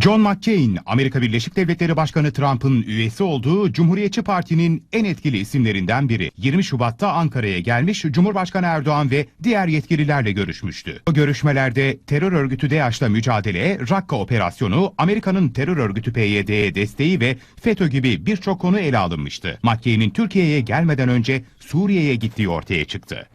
John McCain, Amerika Birleşik Devletleri Başkanı Trump'ın üyesi olduğu Cumhuriyetçi Parti'nin en etkili isimlerinden biri. 20 Şubat'ta Ankara'ya gelmiş Cumhurbaşkanı Erdoğan ve diğer yetkililerle görüşmüştü. O görüşmelerde terör örgütü DAEŞ'la mücadeleye, Rakka operasyonu, Amerika'nın terör örgütü PYD'ye desteği ve FETÖ gibi birçok konu ele alınmıştı. McCain'in Türkiye'ye gelmeden önce Suriye'ye gittiği ortaya çıktı.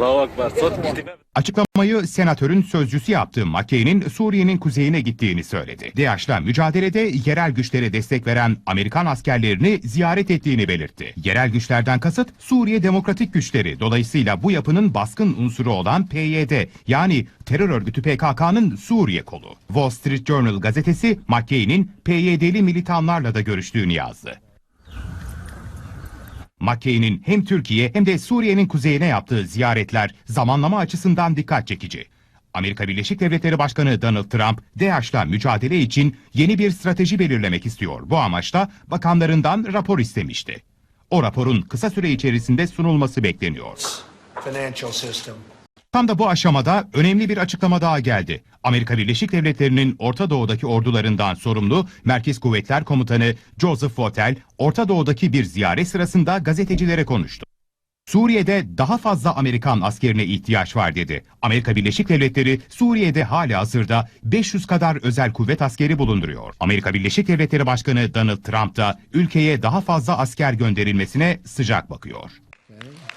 Allahu istifa. Açıklamayı senatörün sözcüsü yaptığı McCain'in Suriye'nin kuzeyine gittiğini söyledi. DAEŞ'la mücadelede yerel güçlere destek veren Amerikan askerlerini ziyaret ettiğini belirtti. Yerel güçlerden kasıt Suriye Demokratik Güçleri. Dolayısıyla bu yapının baskın unsuru olan PYD yani terör örgütü PKK'nın Suriye kolu. Wall Street Journal gazetesi McCain'in PYD'li militanlarla da görüştüğünü yazdı. McCain'in hem Türkiye hem de Suriye'nin kuzeyine yaptığı ziyaretler zamanlama açısından dikkat çekici. Amerika Birleşik Devletleri Başkanı Donald Trump, DAEŞ'la mücadele için yeni bir strateji belirlemek istiyor. Bu amaçla bakanlarından rapor istemişti. O raporun kısa süre içerisinde sunulması bekleniyor. financial system. Tam da bu aşamada önemli bir açıklama daha geldi. Amerika Birleşik Devletleri'nin Orta Doğu'daki ordularından sorumlu Merkez Kuvvetler Komutanı Joseph Votel, Orta Doğu'daki bir ziyaret sırasında gazetecilere konuştu. Suriye'de daha fazla Amerikan askerine ihtiyaç var dedi. Amerika Birleşik Devletleri Suriye'de hali hazırda 500 kadar özel kuvvet askeri bulunduruyor. Amerika Birleşik Devletleri Başkanı Donald Trump da ülkeye daha fazla asker gönderilmesine sıcak bakıyor.